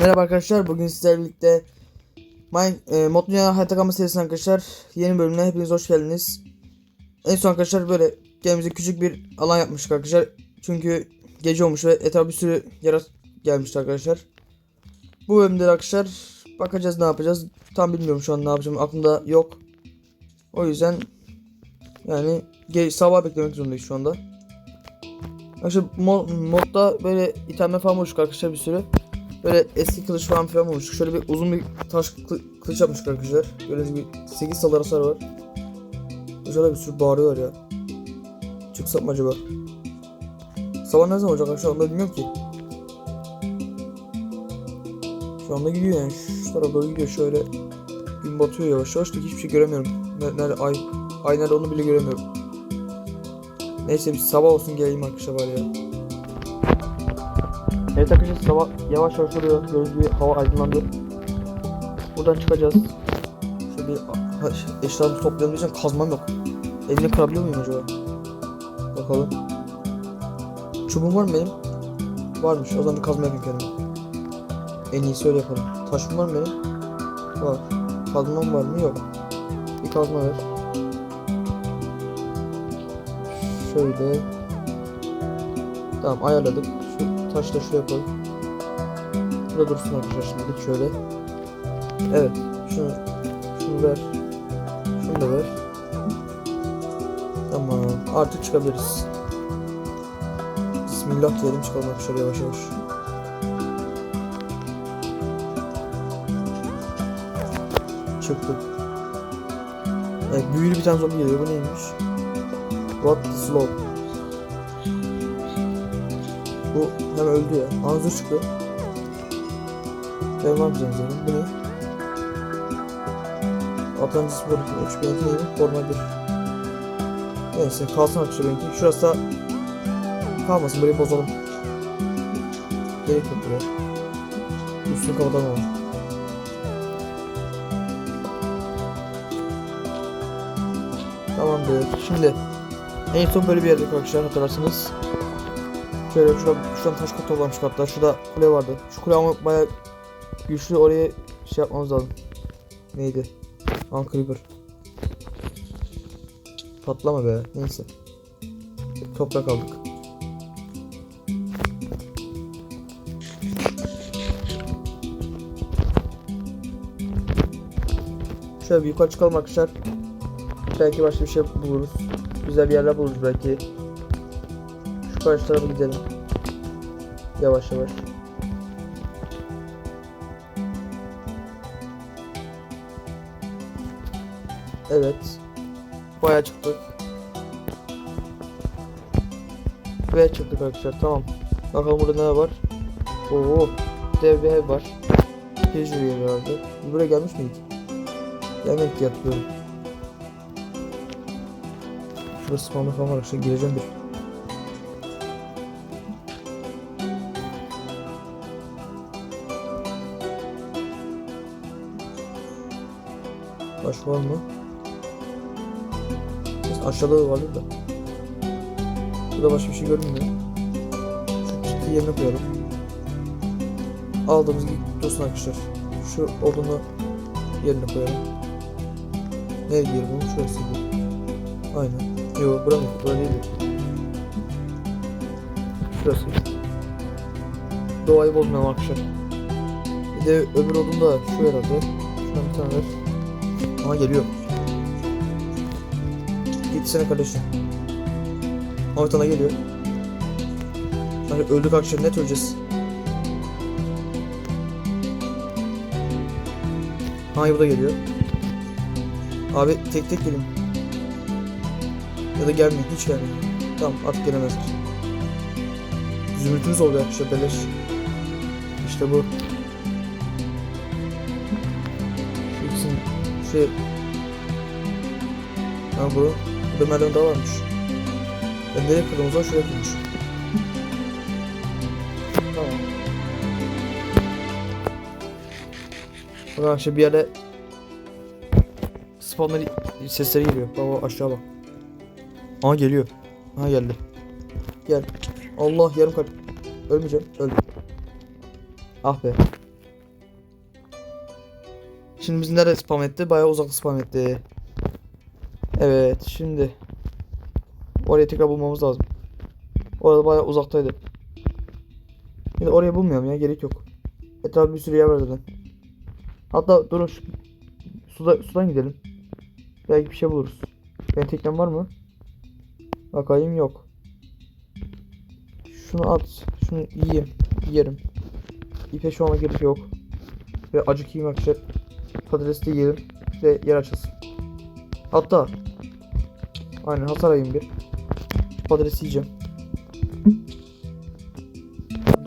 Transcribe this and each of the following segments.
Merhaba arkadaşlar. Bugün sizlerle birlikte Mine, e, Mod Dünya Harita Kalma serisi arkadaşlar. Yeni bölümüne hepiniz hoş geldiniz. En son arkadaşlar böyle kendimize küçük bir alan yapmıştık arkadaşlar. Çünkü gece olmuş ve etrafa bir sürü yarat gelmişti arkadaşlar. Bu bölümde de arkadaşlar bakacağız ne yapacağız. Tam bilmiyorum şu an ne yapacağım. Aklımda yok. O yüzden yani sabah beklemek zorundayız şu anda. Arkadaşlar mod, modda böyle itemler falan bulmuştuk arkadaşlar bir sürü. Böyle eski kılıç falan filan bulmuştuk. Şöyle bir uzun bir taş kı- kılıç yapmıştık arkadaşlar. Gördüğünüz gibi 8 salar hasar var. Şöyle bir sürü bağırıyor ya. Çıksak mı acaba? Sabah ne zaman olacak arkadaşlar onu bilmiyorum ki. Şu anda gidiyor yani şu tarafa doğru gidiyor şöyle. Gün batıyor yavaş yavaş da hiçbir şey göremiyorum. Ne- Nerede ay? Ay nerede onu bile göremiyorum. Neyse bir sabah olsun geleyim arkadaşlar var ya. Evet arkadaşlar sabah yavaş yavaş oluyor. Gördüğünüz gibi hava aydınlandı. Buradan çıkacağız. Şöyle bir şey, eşyalarımı toplayalım diyeceğim. Kazmam yok. Elini kırabiliyor muyum acaba? Bakalım. Çubuğum var mı benim? Varmış. O zaman bir kazma yapayım. En iyisi öyle yapalım. Taşım var mı benim? Var. Kazmam var mı? Yok. Bir kazma ver. Şöyle. Tamam ayarladık. Şu taşı da şuraya koy. Burada dursun arkadaşlar şimdilik şöyle. Evet. Şunu, şunu ver. Şunu da ver. Tamam. Artık çıkabiliriz. Bismillah diyelim çıkalım arkadaşlar yavaş yavaş. Çıktık. Evet büyülü bir tane zombi geliyor. Bu neymiş? What the slope? Bu hem öldü ya. Anzur çıktı. Var mı zaten? Bu ne? Atlantis. Üç benimki neydi? Forma 1. Neyse kalsın arkadaşlar benimki. Şurası da kalmasın. Burayı bozalım. Gerek yok buraya. Üstünü kapatalım ama. Tamamdır. Şimdi en son böyle bir yerde arkadaşlar hatırlarsınız. Şöyle şuradan, şuradan taş kat toplamış katlar. Şurada kule vardı. Şu kule ama baya güçlü oraya şey yapmamız lazım. Neydi? An. Patlama be. Neyse. Toprak aldık. Şöyle bir yukarı çıkalım arkadaşlar. Belki başka bir şey buluruz. Güzel bir yerler buluruz belki. Karşı tarafa gidelim. Yavaş yavaş. Evet. Bayağı çıktık. Ve çıktık arkadaşlar tamam. Bakalım burada ne var. Oo, dev bir ev var. Yeri herhalde. Buraya gelmiş miydik? Gelmedik diye hatırlıyorum. Şurası spawner falan var gireceğim bir. Baş var mı? Kesin aşağıda da vardır da. Burada başka bir şey görünmüyor. Şu ciddi yerine koyalım. Aldığımız gibi dursun arkadaşlar. Şu odunu yerine koyalım. Nereye diyelim bunu? Şurası gibi. Aynen. Yok bura mı? Bura değil. Şurası. Doğayı bozmayalım arkadaşlar. Bir de öbür odun da şu herhalde. Şuradan bir tane ver. Aha geliyor. Gitsene kardeşim. Ahmet ana geliyor. Hani öldük arkadaşlar net öleceğiz. Aha bu da geliyor. Abi tek tek gelin. Ya da gelmeyin hiç gelmeyin. Tamam artık gelemezler. Zümrütümüz oldu arkadaşlar beleş. İşte bu. Şey... Ha bu. Burada merdiven daha varmış. Ben nereye kırdım o zaman şuraya kırmış. Tamam. Arkadaşlar bir yerde spawner sesleri geliyor. Baba aşağı bak. Aha geliyor. Aha geldi. Gel. Allah yarım kalp. Ölmeyeceğim. Öldüm. Ah be. Şimdi bizi nerede spam etti? Bayağı uzakta spam etti. Evet şimdi. Orayı tekrar bulmamız lazım. Orada bayağı uzaktaydı. De orayı bulmuyorum ya gerek yok. Etrafı bir sürü yer var zaten. Hatta durun şu suda, sudan gidelim. Belki bir şey buluruz. Benim teknem var mı? Bakayım yok. Şunu at. Şunu yiyeyim. Yerim. İpe şu ana gerek yok. Ve acık yiyeyim arkadaşlar. Patates de yiyelim. Ve yer açılsın. Hatta Aynen hasar ayım bir. Patates yiyeceğim.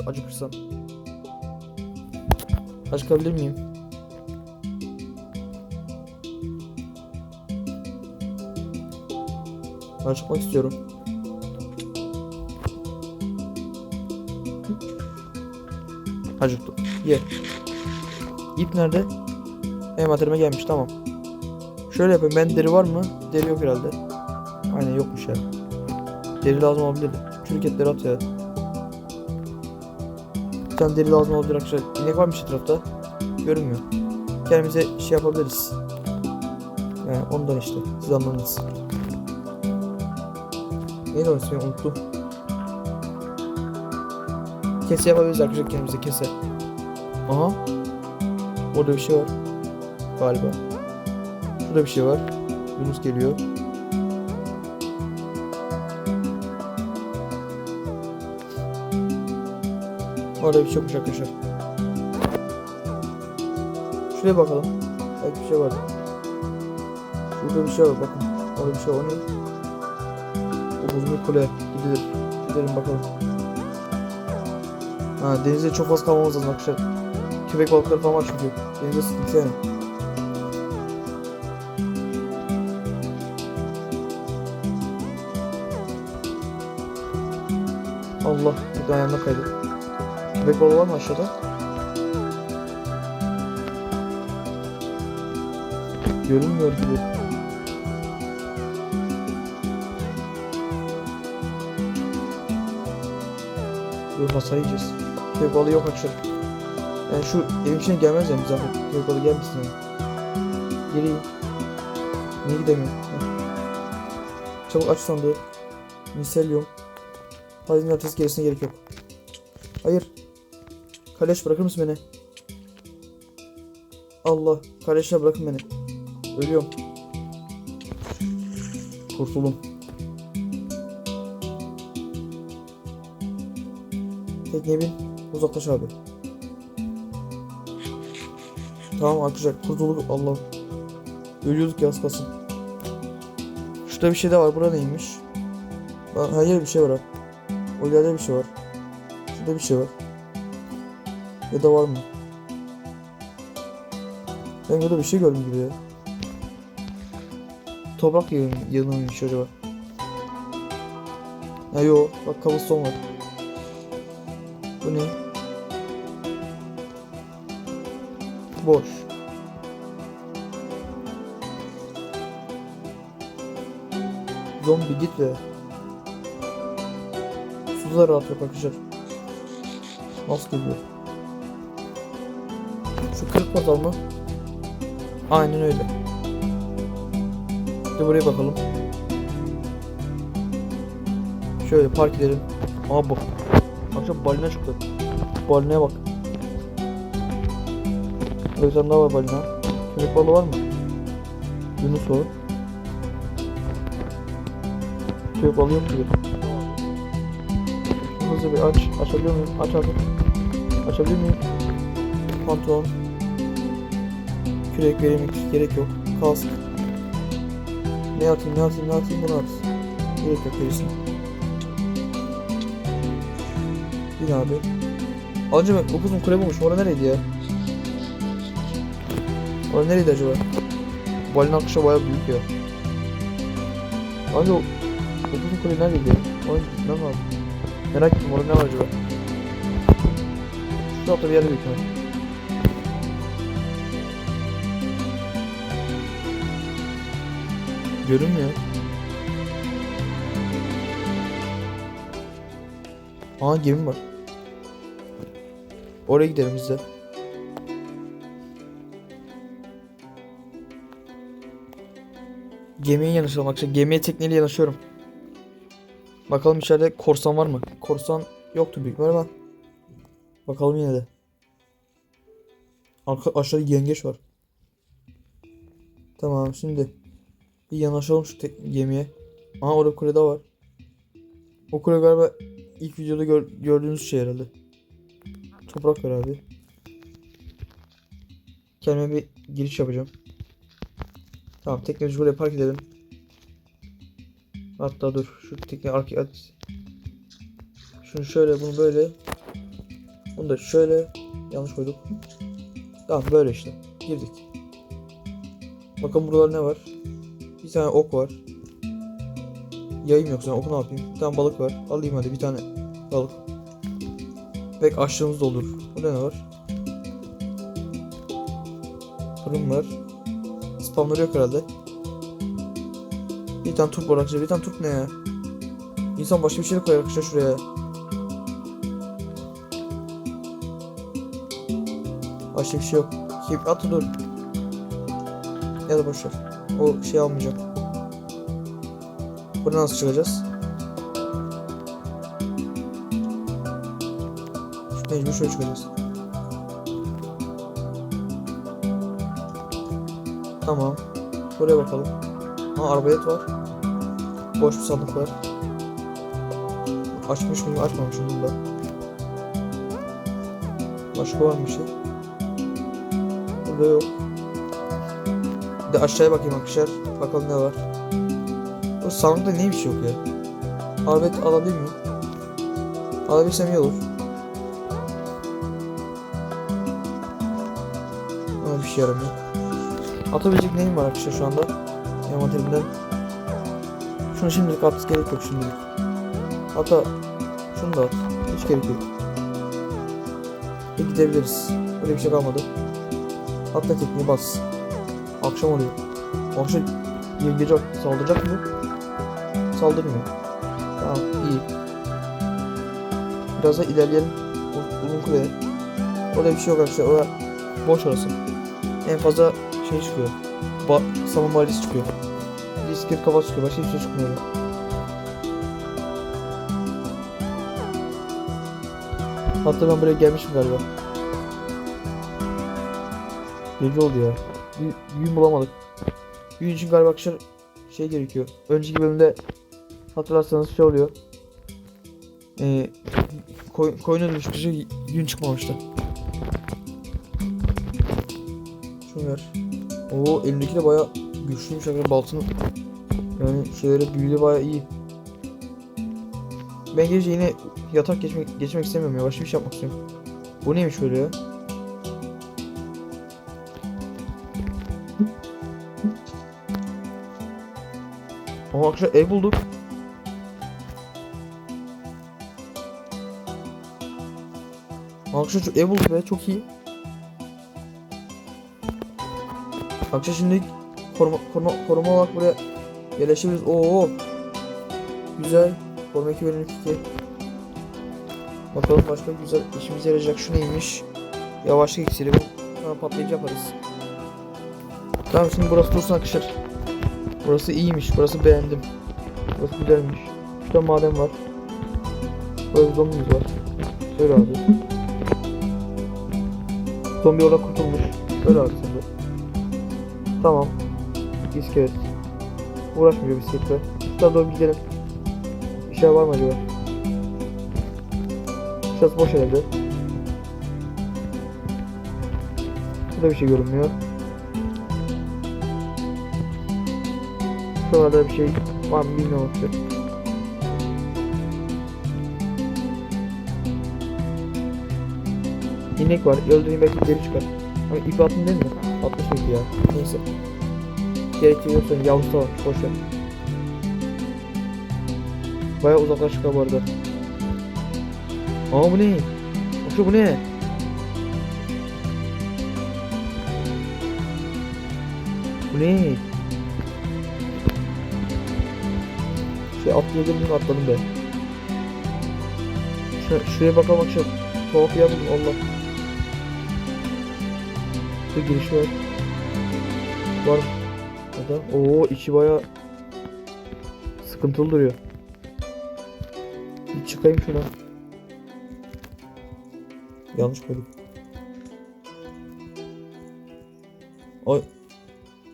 Acıkırsam. Acıkabilir miyim? Acıkmak istiyorum. Acıktım. Ye. İp nerede? Envanterime gelmiş tamam. Şöyle yapayım ben deri var mı? Deri yok herhalde. Aynen yokmuş ya. Deri lazım olabilir. Çürük etleri at ya. Bir tane deri lazım olabilir arkadaşlar. İnek varmış etrafta. Görünmüyor. Kendimize şey yapabiliriz. Yani ondan işte. Siz anladınız. Neydi onun ismi unuttum. Kese yapabiliriz arkadaşlar kendimize kese. Aha. Orada bir şey var. Galiba. Şurada bir şey var. Yunus geliyor. Orada bir şey yokmuş arkadaşlar. Şuraya bakalım. Belki bir şey var. Şurada bir şey var bakın. Orada bir şey var. Ne? O buzlu kule. Gidilir. Gidelim bakalım. Ha denizde çok fazla kalmamız lazım arkadaşlar. Köpek balıkları falan var çünkü. Denizde sıkıntı yani. Allah bir de kaydı. Köpek balığı var mı aşağıda? Görünmüyor gibi. Dur hasar yiyeceğiz. Köpek yok arkadaşlar. Yani şu evin içine gelmez yani zahmet. Köpek balığı gelmesin yani. Geri. Niye gidemiyorum? Heh. Çabuk aç sandığı. Miselyum. Hazine haritası gerisine gerek yok. Hayır. Kaleş bırakır mısın beni? Allah. Kaleşe bırakın beni. Ölüyorum. Kurtulum. Tekneye bin. Uzaklaş abi. Tamam arkadaşlar kurtulduk Allah. Ölüyorduk ya az kalsın. Şurada bir şey de var. Bura neymiş? Hayır bir şey var abi. O ileride bir şey var. Şurada bir şey var. Ya da var mı? Ben burada bir şey gördüm gibi ya. Toprak yığın, yığınıymış acaba. Ha yo bak kabuston var. Bu ne? Boş. Zombi git be. Rahat yok arkadaşlar. Nasıl geliyor? Şu kırık portal mı? Aynen öyle. De buraya bakalım. Şöyle park edelim. Aa bak. Akşam balina çıktı. Balinaya bak. Daha var balina. Köpek balığı var mı? Yunus o. Köpek balığı yok gibi. Hızlı bir aç. Açabiliyor muyum? Aç abi. Açabilir miyim? Pantolon. Kürek vereyim gerek yok. Kask. Ne atayım ne atayım ne atayım bunu at. Gerek yok gerisini. Bin abi. Anca ben upuzun kule bulmuş. Orada nereydi ya? Orada nereydi acaba? Balin akışa baya büyük ya. Anca o upuzun kule neredeydi ya? Orada gitmem. Merak ettim orada ne var acaba? Şu hafta bir yerde büyük ihtimal. Görünmüyor. Aa gemi var. Oraya gidelim biz de. Gemiye yanaşalım arkadaşlar. Gemiye tekneyle yanaşıyorum. Bakalım içeride korsan var mı? Korsan yoktu büyük ihtimalle. Bakalım yine de. Arka, aşağıda yengeç var. Tamam şimdi. Bir yanaşalım şu gemiye. Aha orada kule var. O kule galiba ilk videoda gör- gördüğünüz şey herhalde. Toprak ver abi. Kendime bir giriş yapacağım. Tamam teknoloji buraya park edelim. Hatta dur şu arkaya at. Şunu şöyle bunu böyle. Bunu da şöyle. Yanlış koyduk. Tamam böyle işte. Girdik. Bakın buralar ne var? Bir tane ok var. Yayım yok zaten oku ne yapayım? Bir tane balık var. Alayım hadi bir tane balık. Pek açlığımız da olur. Burada ne var? Fırın var. Spamları yok herhalde. Bir tane turp var. Bir tane turp ne ya? İnsan başka bir şey koyar arkadaşlar şuraya. Başka bir şey yok. Hip atı dur. Ya da boşver. O şey almayacağım. Buradan nasıl çıkacağız? Şu mecbur şöyle çıkacağız. Tamam. Buraya bakalım. Ha arbalet var. Boş bir sandık var. Açmış mıyım? Açmamışım bunu da. Başka var mı bir şey? Burada yok. Bir de aşağıya bakayım arkadaşlar. Bakalım ne var. O sandıkta niye bir şey yok ya? Arbalet alabilir miyim? Alabilsem iyi olur. Ama bir şey yaramıyor. Atabilecek neyim var arkadaşlar şu anda? Envanterimden. Şunu şimdilik at gerek yok şimdilik. Hatta şunu da at. Hiç gerek yok. Bir gidebiliriz. Böyle bir şey kalmadı. Atla tekniği bas. Akşam oluyor. Akşam gece saldıracak mı? Saldırmıyor. Tamam iyi. Biraz da ilerleyelim. Uz- Uzun kuleye. Orada bir şey yok arkadaşlar. Orada boş orası. En fazla şey çıkıyor. Ba balyası çıkıyor. Bir iskelet kafası çıkıyor. Başka hiçbir şey çıkmıyor. Hatta ben buraya gelmişim galiba. Gece oldu ya. Bir yün bulamadık. Yün için galiba akşam şey gerekiyor. Önceki bölümde hatırlarsanız şey oluyor. Ee, koy, koyuna dönüşmüştü. Yün çıkmamıştı. Şunu ver. Oo elindeki de baya güçlüymüş baltının. Yani şeyleri büyüdü baya iyi. Ben gece yine yatak geçmek geçmek istemiyorum ya. Başka bir şey yapmak istiyorum. Bu neymiş böyle ya? Aa arkadaşlar ev bulduk. Arkadaşlar ev bulduk be çok iyi. Arkadaşlar şimdi koruma, koruma, koruma olarak buraya yerleşebiliriz. Oo. Güzel. Koruma 2 bölüm 2. Bakalım başka güzel işimize yarayacak şu neymiş. Yavaşlık iksiri bu. Sonra patlayıcı yaparız. Tamam şimdi burası dursun arkadaşlar. Burası iyiymiş. Burası beğendim. Burası güzelmiş. Şurada maden var. Burada zombimiz var. Şöyle abi. Zombi orada kurtulmuş. Öyle abi sen de. Tamam. İskelet. Uğraşmıyor bisikletle. Şuradan doğru gidelim. Bir şey var mı acaba? Şurası boş herhalde. Burada bir şey görünmüyor. Şuralarda bir şey var mı bilmiyorum. İnek var. Öldüreyim belki geri çıkar. Ama ip attın değil mi? Atmış mıydı ya? Neyse. Gerekiyorsa yavrusu var. Boş ver. Baya uzaklaştık bu arada. Aa bu ne? Şu bu ne? Bu ne? Şey atlayabilir miyim? Atladım be. Şu, şuraya bakalım akşam. Tuhaf ya bugün Allah. Bir giriş var. Var mı? Burada. Oo içi baya sıkıntılı duruyor. Bir çıkayım şuna. Yanlış koydum. Ay.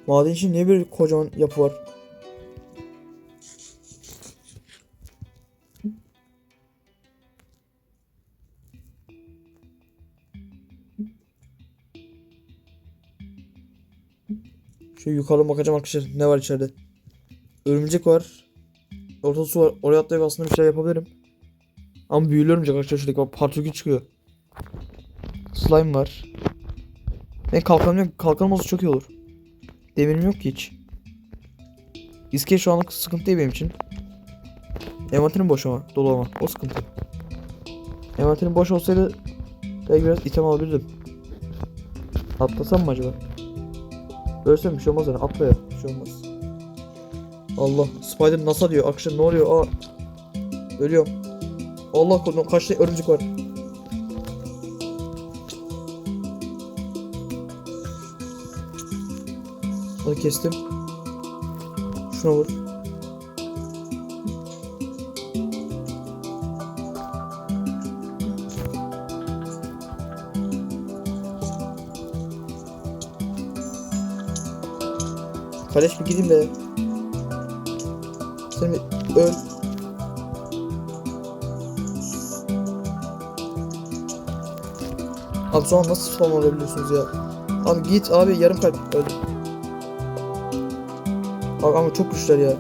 Maden için niye böyle kocaman yapı var? Şu yukarı bakacağım arkadaşlar. Ne var içeride? Örümcek var. Ortada su var. Oraya atlayıp aslında bir şey yapabilirim. Ama büyülü örümcek arkadaşlar. Şuradaki bak parçası çıkıyor. Slime var. Ben kalkanım yok. Kalkanım olsa çok iyi olur. Demirim yok ki hiç. İskele şu anlık sıkıntı değil benim için. Envanterim boş ama. Dolu ama. O sıkıntı. Envanterim boş olsaydı belki biraz item alabilirdim. Atlasam mı acaba? Ölsem bir şey olmaz yani. Atla ya. Bir şey olmaz. Allah. Spider NASA diyor. Akşam ne oluyor? Aa. Ölüyorum. Allah korusun. Kaç tane örümcek var. Onu kestim. Şuna vur. Kardeş bir gideyim be. Sen bir öl. Abi şu an nasıl spam olabiliyorsunuz ya? Abi git abi yarım kalp öldü. Abi ama çok güçler ya.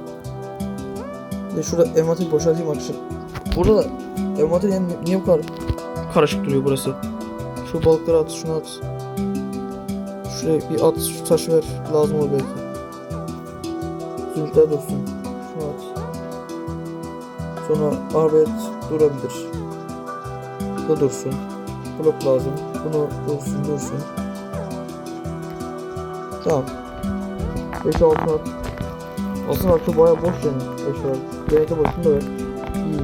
De şurada envanteri boşaltayım arkadaşlar. Burada da envanter yani niye bu kadar karışık duruyor burası? Şu balıkları at, şunu at. Şuraya bir at, şu taşı ver. Lazım olur belki. Zümrütler dursun. Şunu at. Sonra arbet durabilir. Bu dursun. Blok lazım. Bunu dursun dursun. Tamam. 5 6 at. Aslında aklı baya boş yani. 5 at. Genelde başında ver. İyi.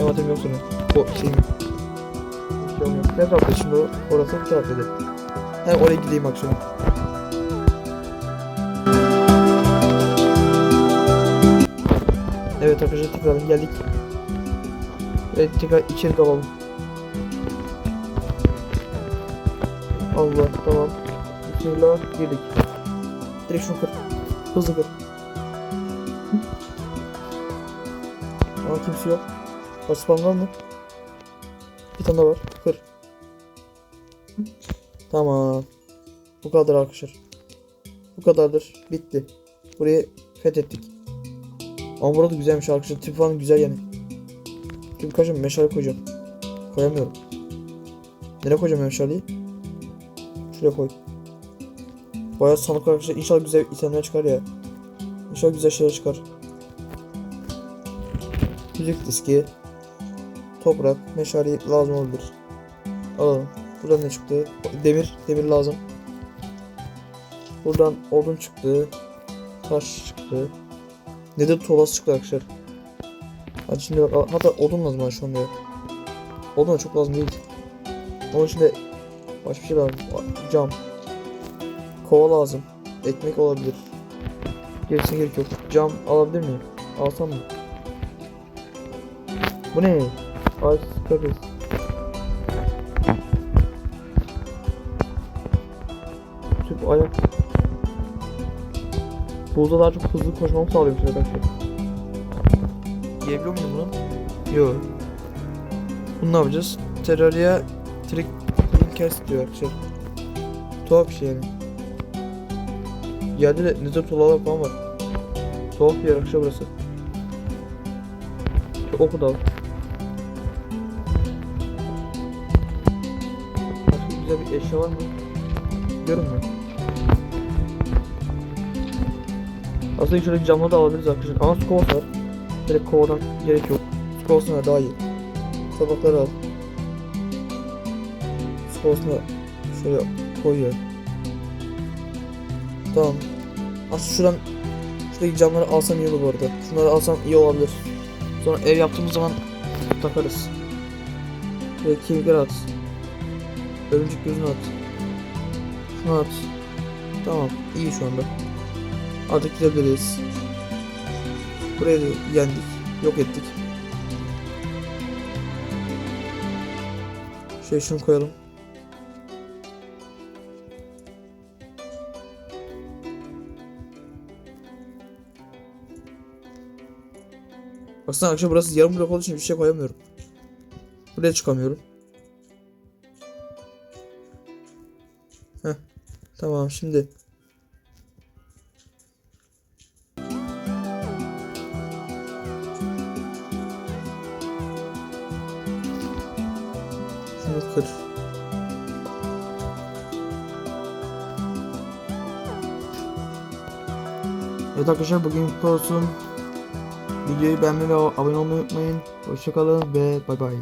Envanterim yok senin. O şeyim. Bir şey olmuyor. Ne tarafta şimdi? Orası bir taraftaydı. Hem oraya gideyim akşam. Evet arkadaşlar tekrardan geldik. Evet tekrar içeri kalalım. Allah tamam. Bismillah girdik. Direkt şunu kır. Hızlı kır. Ama kimse yok. Bak spamlar mı? Bir tane var. Kır. Tamam. Bu kadar arkadaşlar. Bu kadardır. Bitti. Burayı fethettik. Ama burada güzelmiş arkadaşlar. Tip falan güzel yani. Tip kaçacağım meşale koyacağım. Koyamıyorum. Nereye koyacağım meşaleyi? Şuraya koy. Bayağı sanık arkadaşlar. İnşallah güzel itemler çıkar ya. İnşallah güzel şeyler çıkar. Müzik diski. Toprak. Meşale lazım olabilir. Alalım. Buradan ne çıktı? Demir. Demir lazım. Buradan odun çıktı. Taş çıktı. Nedir tuğlası çıktı arkadaşlar. Hadi şimdi bak hatta odun lazım bana şu anda. Odun çok lazım değil. Onun için de başka bir şey lazım. Cam. Kova lazım. Ekmek olabilir. Gerisine gerek yok. Cam alabilir miyim? Alsam mı? Bu ne? Ice Cookies. Tüp ayak. Buzda daha çok hızlı koşmamı sağlıyormuş arkadaşlar. Yiyebiliyor muyum bunu? Yok. Bunu ne yapacağız? Terraria Trick Trinkers diyor arkadaşlar. Tuhaf bir şey yani. Yerde de nether tuğlalar falan var. Tuhaf bir yer arkadaşlar burası. Oku da al. Başka güzel bir eşya var mı? Görünmüyor. Aslında şöyle camları da alabiliriz arkadaşlar. Ama su kovası var. Direkt kovadan gerek yok. Su kovasına daha iyi. Tabakları al. Su kovasına şöyle koyuyor. Tamam. Aslında şuradan şuradaki camları alsam iyi olur bu arada. Şunları alsam iyi olabilir. Sonra ev yaptığımız zaman takarız. Şöyle kemikler at. Örümcek gözünü at. Şunu at. Tamam iyi şu anda. Artık gidebiliriz. Burayı da yendik. Yok ettik. Şöyle şunu koyalım. Baksana arkadaşlar burası yarım blok olduğu için bir şey koyamıyorum. Buraya çıkamıyorum. Heh. Tamam şimdi. Arkadaşlar bugün bu olsun. Videoyu beğenmeyi ve abone olmayı unutmayın. Hoşçakalın ve bay bay.